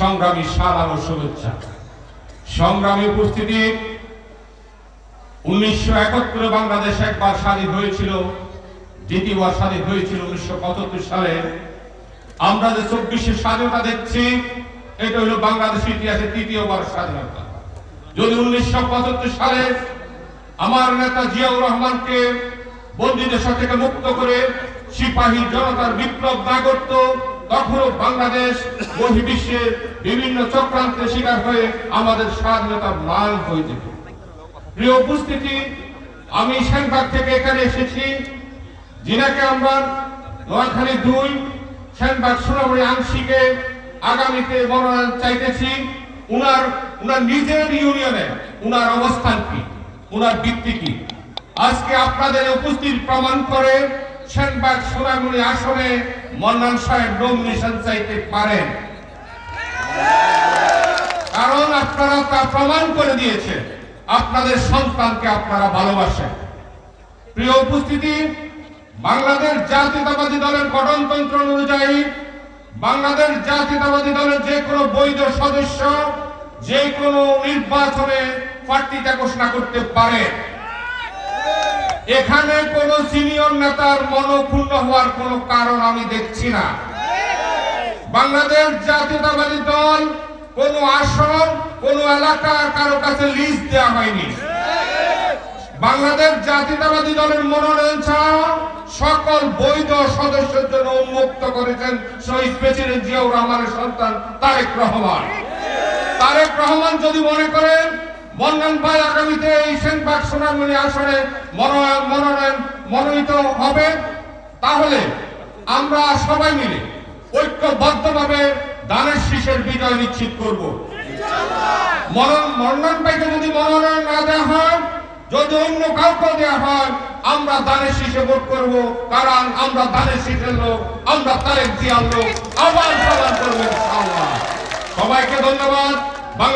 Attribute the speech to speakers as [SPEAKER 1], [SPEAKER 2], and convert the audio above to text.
[SPEAKER 1] সংগ্রামী সালাম শুভেচ্ছা। সংগ্রামী উপস্থিতি, উনিশশো একাত্তরে বাংলাদেশ একবার স্বাধীন হয়েছিল, দ্বিতীয়বার স্বাধীন হয়েছিল উনিশশো পঁচাত্তর সালে। আমরা যে চব্বিশে স্বাধীনতা দেখছি, এটা হলো বাংলাদেশের ইতিহাসে তৃতীয়বার স্বাধীনতা। যদি উনিশশো পঁচাত্তর সালে আমার নেতা জিয়াউর রহমানকে বন্দীদশা থেকে মুক্ত করে সিপাহী জনতার বিপ্লব না করত তখনও বাংলাদেশ বহির্বিশ্বের বিভিন্ন চক্রান্তের শিকার হয়ে আমাদের স্বাধীনতা মান হয়ে যেত। প্রিয় উপস্থিতি, আমি সেনবাগ থেকে এখানে এসেছি। যিনাকে আমরা নোয়াখালী দুই, সেনবাগ সোনামুড়ি আংশিকে আগামীতে মনোনয়ন চাইতেছি। উনার উনার নিজের ইউনিয়নে উনার অবস্থান কি, উনার ভিত্তি কি? আজকে আপনাদের উপস্থিত প্রমাণ করে সেনবাগ সোনামুড়ি আসনে মন্নান সাহেব নমিনেশন চাইতে পারেন। কারণ আপনারা তা প্রমাণ করে দিয়েছে আপনাদের সন্তানকে আপনারা ভালোবাসেন। প্রিয় উপস্থিতি, বাংলাদেশ জাতীয়তাবাদী দলের গঠনতন্ত্র অনুযায়ী বাংলাদেশ জাতীয়তাবাদী দলের যে কোনো বৈধ সদস্য, যে কোনো নির্বাচনে প্রার্থিতা ঘোষণা করতে পারে। এখানে কোন সিনিয়র নেতার মনক্ষুণ্ণ হওয়ার কোনো কারণ আমি দেখছি না। বাংলাদেশ জাতীয়তাবাদী দল কোন আসন, কোন এলাকা কারও কাছে লিস্ট দেওয়া হয়নি। বাংলাদেশ জাতীয়তাবাদী দলের মনোনয়ন ছাড়া সকল বৈধ সদস্যের জন্য উন্মুক্ত করেছেন শহীদ প্রেসিডেন্ট জিয়াউর রহমানের সন্তান তারেক রহমান। তারেক রহমান যদি মনে করেন মন্নান ভাই আগামীতে এই সেনবাগ সোনামণি আসনে মনোনয়ন মনোনয়ন মনোনীত হবে। তাহলে আমরা সবাই মিলে ঐক্যবদ্ধভাবে দানের শীষের বিজয় নিশ্চিত করব। মনোনয়ন ভাইকে যদি মনোনয়ন না দেওয়া হয়, যদি অন্য কাউকে দেওয়া হয়, আমরা দানের শীষে ভোট করব, কারণ আমরা দানের শীষের লোক, আমরা তারেক জিয়ার লোক। আবার সবার সবাইকে ধন্যবাদ।